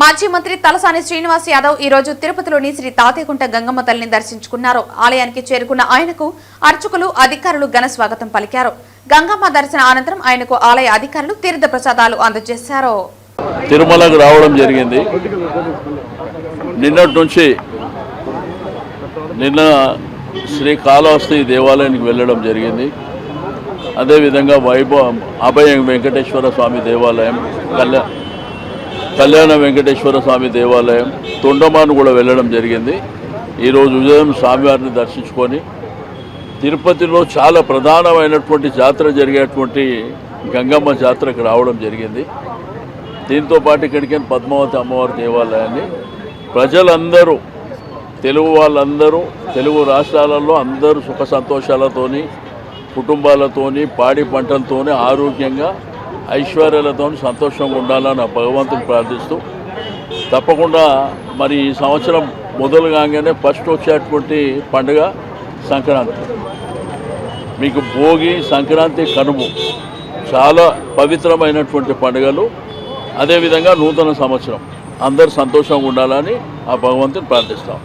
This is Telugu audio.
మాజీ మంత్రి తలసాని శ్రీనివాస్ యాదవ్ ఈ రోజు తిరుపతిలోని శ్రీ తాతేకుంట గంగమ్మ తల్లిని దర్శించుకున్నారు. ఆలయానికి చేరుకున్న ఆయనకు అర్చకులు అధికారులు ఘన స్వాగతం పలికారు. గంగమ్మ దర్శన అనంతరం ఆయనకు ఆలయ అధికారులు తీర్థ ప్రసాదాలు అందజేశారు. తిరుమలకు రావడం జరిగింది. నిన్నటి నుంచి నిన్న శ్రీ కాళహస్తి దేవాలయానికి వెళ్ళడం జరిగింది. అదేవిధంగా వైభవం అభయ వెంకటేశ్వర స్వామి దేవాలయం కళ్యాణ కళ్యాణ వెంకటేశ్వర స్వామి దేవాలయం తొండమాను కూడా వెళ్ళడం జరిగింది. ఈరోజు ఉదయం స్వామివారిని దర్శించుకొని తిరుపతిలో చాలా ప్రధానమైనటువంటి జాతర జరిగేటువంటి గంగమ్మ జాతరకు రావడం జరిగింది. దీంతో పాటు ఇక్కడికి పద్మావతి అమ్మవారి దేవాలయాన్ని ప్రజలందరూ తెలుగు వాళ్ళందరూ తెలుగు రాష్ట్రాలలో అందరూ సుఖ సంతోషాలతోని కుటుంబాలతోని పాడి పంటలతోని ఆరోగ్యంగా ఐశ్వర్యాలతో సంతోషంగా ఉండాలని భగవంతుని ప్రార్థిస్తూ తప్పకుండా మరి ఈ సంవత్సరం మొదలు కాగానే ఫస్ట్ వచ్చేటువంటి పండుగ సంక్రాంతి. మీకు భోగి సంక్రాంతి కనుము చాలా పవిత్రమైనటువంటి పండుగలు. అదేవిధంగా నూతన సంవత్సరం. అందరు సంతోషంగా ఉండాలని ఆ భగవంతుని ప్రార్థిస్తాం.